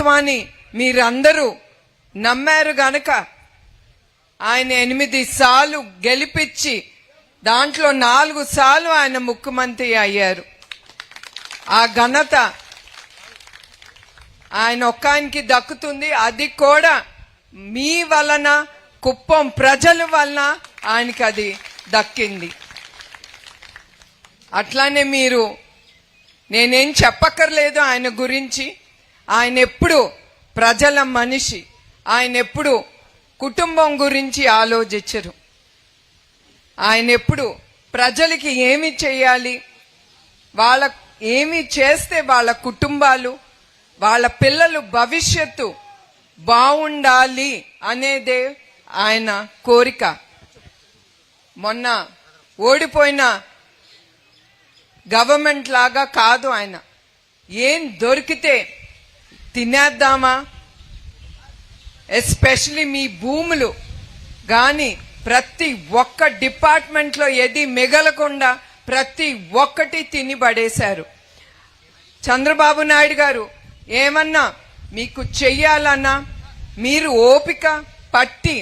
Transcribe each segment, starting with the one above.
ప్రభుత్వాన్ని మీరందరూ నమ్మారు గనక ఆయన ఎనిమిది సార్లు గెలిపించి దాంట్లో నాలుగు సార్లు ఆయన ముఖ్యమంత్రి అయ్యారు. ఆ ఘనత ఆయన ఒక్కాయనికి దక్కుతుంది. అది కూడా మీ వలన కుప్పం ప్రజల వలన ఆయనకి అది దక్కింది. అట్లానే మీరు నేనేం చెప్పక్కర్లేదు ఆయన గురించి. ఆయన ఎప్పుడు ప్రజల మనిషి ఆయన ఎప్పుడు కుటుంబం గురించి ఆలోచించరు. ఆయన ఎప్పుడు ప్రజలకి ఏమి చేయాలి వాళ్ళ ఏమి చేస్తే వాళ్ళ కుటుంబాలు వాళ్ళ పిల్లలు భవిష్యత్తు బాగుండాలి అనేదే ఆయన కోరిక. మొన్న ఓడిపోయిన గవర్నమెంట్ లాగా కాదు ఆయన. ఏం దొరికితే తినేద్దామా? ఎస్పెషలీ మీ భూములు. కానీ ప్రతి ఒక్క డిపార్ట్మెంట్లో ఏది మిగలకుండా ప్రతి ఒక్కటి తిని పడేశారు చంద్రబాబు నాయుడు గారు ఏమన్నా మీకు చెయ్యాలన్నా మీరు ఓపిక పట్టి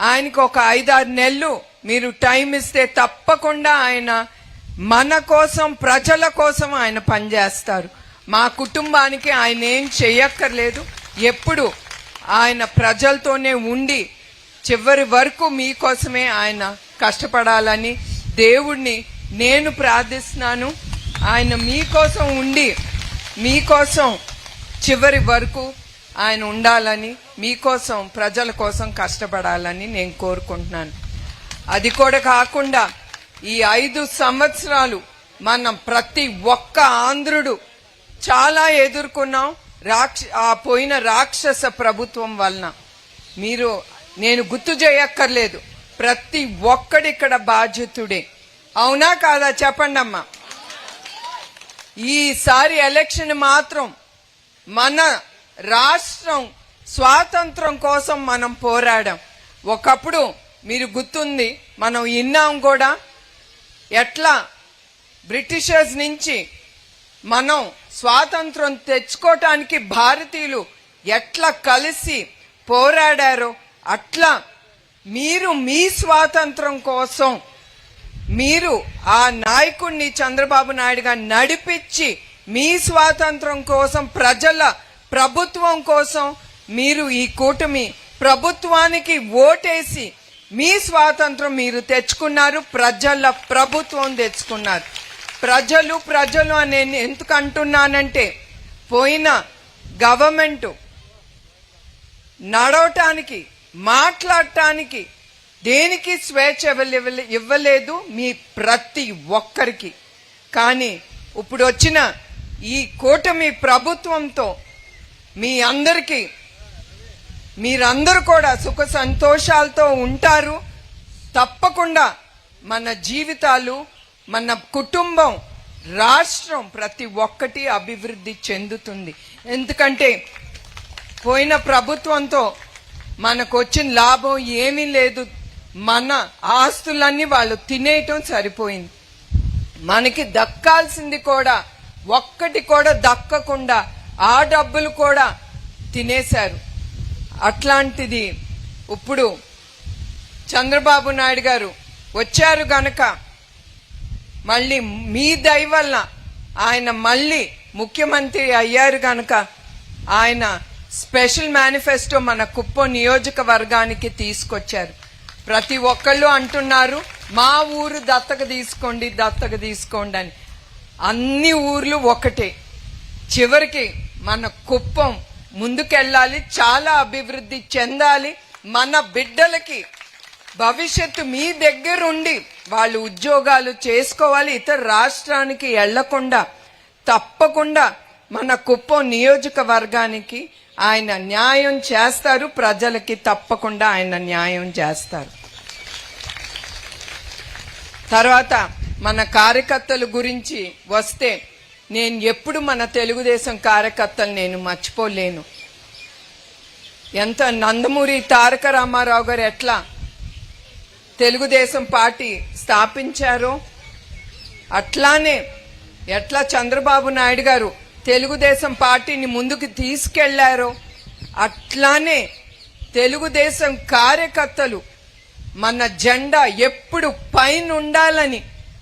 ఆయనకు ఒక ఐదారు నెలలు మీరు టైం ఇస్తే తప్పకుండా ఆయన మన కోసం ప్రజల కోసం ఆయన పనిచేస్తారు. మా కుటుంబానికి ఆయన ఏం చెయ్యక్కర్లేదు. ఎప్పుడు ఆయన ప్రజలతోనే ఉండి చివరి వరకు మీకోసమే ఆయన కష్టపడాలని దేవుణ్ణి నేను ప్రార్థిస్తున్నాను. ఆయన మీకోసం ఉండి మీకోసం చివరి వరకు ఆయన ఉండాలని మీకోసం ప్రజల కోసం కష్టపడాలని నేను కోరుకుంటున్నాను. అది కూడా కాకుండా ఈ ఐదు సంవత్సరాలు మనం ప్రతి ఒక్క ఆంధ్రుడు చాలా ఎదుర్కొన్నాం రాక్ష ఆ పోయిన రాక్షస ప్రభుత్వం వలన. మీరు నేను గుర్తు చేయక్కర్లేదు. ప్రతి ఒక్కడిక్కడ బాధ్యతుడే. అవునా కాదా? చెప్పండి అమ్మా ఈసారి ఎలక్షన్ మాత్రం మన రాష్ట్రం స్వాతంత్రం కోసం మనం పోరాడాం. ఒకప్పుడు మీరు గుర్తుంది మనం విన్నాం కూడా ఎట్లా బ్రిటిషర్స్ నుంచి మనం స్వాతంత్రం తెచ్చుకోవటానికి భారతీయులు ఎట్లా కలిసి పోరాడారో అట్లా మీరు మీ స్వాతంత్రం కోసం మీరు ఆ నాయకుడిని చంద్రబాబు నాయుడుగా నడిపించి మీ స్వాతంత్రం కోసం ప్రజల ప్రభుత్వం కోసం మీరు ఈ కూటమి ప్రభుత్వానికి ఓటేసి మీ స్వాతంత్రం మీరు తెచ్చుకున్నారు ప్రజల ప్రభుత్వం తెచ్చుకున్నారు. ప్రజలు ప్రజలు అని నేను ఎందుకు అంటున్నానంటే పోయిన గవర్నమెంట్ నడవటానికి మాట్లాడటానికి దేనికి స్వేచ్ఛ ఇవ్వలేదు మీ ప్రతి ఒక్కరికి. కానీ ఇప్పుడు వచ్చిన ఈ కూటమి ప్రభుత్వంతో మీ అందరికీ మీరందరూ కూడా సుఖ సంతోషాలతో ఉంటారు. తప్పకుండా మన జీవితాలు మన కుటుంబం రాష్ట్రం ప్రతి ఒక్కటి అభివృద్ధి చెందుతుంది. ఎందుకంటే పోయిన ప్రభుత్వంతో మనకు వచ్చిన లాభం ఏమీ లేదు. మన ఆస్తులన్నీ వాళ్ళు తినేయటం సరిపోయింది. మనకి దక్కాల్సింది కూడా ఒక్కటి కూడా దక్కకుండా ఆ డబ్బులు కూడా తినేశారు. అట్లాంటిది ఇప్పుడు చంద్రబాబు నాయుడు గారు వచ్చారు గనక మళ్ళీ మీ దయ వల్ల ఆయన మళ్ళీ ముఖ్యమంత్రి అయ్యారు కనుక ఆయన స్పెషల్ మేనిఫెస్టో మన కుప్పం నియోజకవర్గానికి తీసుకొచ్చారు. ప్రతి ఒక్కళ్ళు అంటున్నారు మా ఊరు దత్తక తీసుకోండి దత్తక తీసుకోండి అని. అన్ని ఊర్లు ఒకటే. చివరికి మన కుప్పం ముందుకెళ్ళాలి చాలా అభివృద్ధి చెందాలి. మన బిడ్డలకి భవిష్యత్తు మీ దగ్గర ఉండి వాళ్ళు ఉద్యోగాలు చేసుకోవాలి ఇతర రాష్ట్రానికి వెళ్ళకుండా తప్పకుండా మన కుప్పం నియోజకవర్గానికి ఆయన న్యాయం చేస్తారు ప్రజలకి తప్పకుండా ఆయన న్యాయం చేస్తారు. తర్వాత మన కార్యకర్తల గురించి వస్తే నేను ఎప్పుడు మన తెలుగుదేశం కార్యకర్తలు నేను మర్చిపోలేను. ఎంత నందమూరి తారక రామారావు గారు ఎట్లా తెలుగుదేశం పార్టీ స్థాపించారో అట్లానే ఎట్లా చంద్రబాబు నాయుడు గారు తెలుగుదేశం పార్టీని ముందుకు తీసుకెళ్ళారో అట్లానే తెలుగుదేశం కార్యకర్తలు మన జెండా ఎప్పుడు పైన ఉండాలని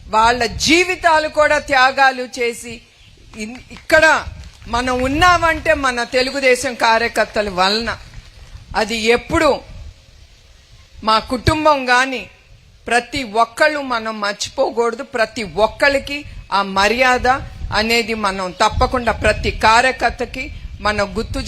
వాళ్ళ జీవితాలు కూడా త్యాగాలు చేసి ఇన్- ఇక్కడ మనం ఉన్నామంటే మన తెలుగుదేశం కార్యకర్తల వలన. అది ఎప్పుడు మా కుటుంబం కానీ ప్రతి ఒక్కళ్ళు మనం మర్చిపోకూడదు. ప్రతి ఒక్కరికి ఆ మర్యాద అనేది మనం తప్పకుండా ప్రతి కార్యకర్తకి మనం గుర్తు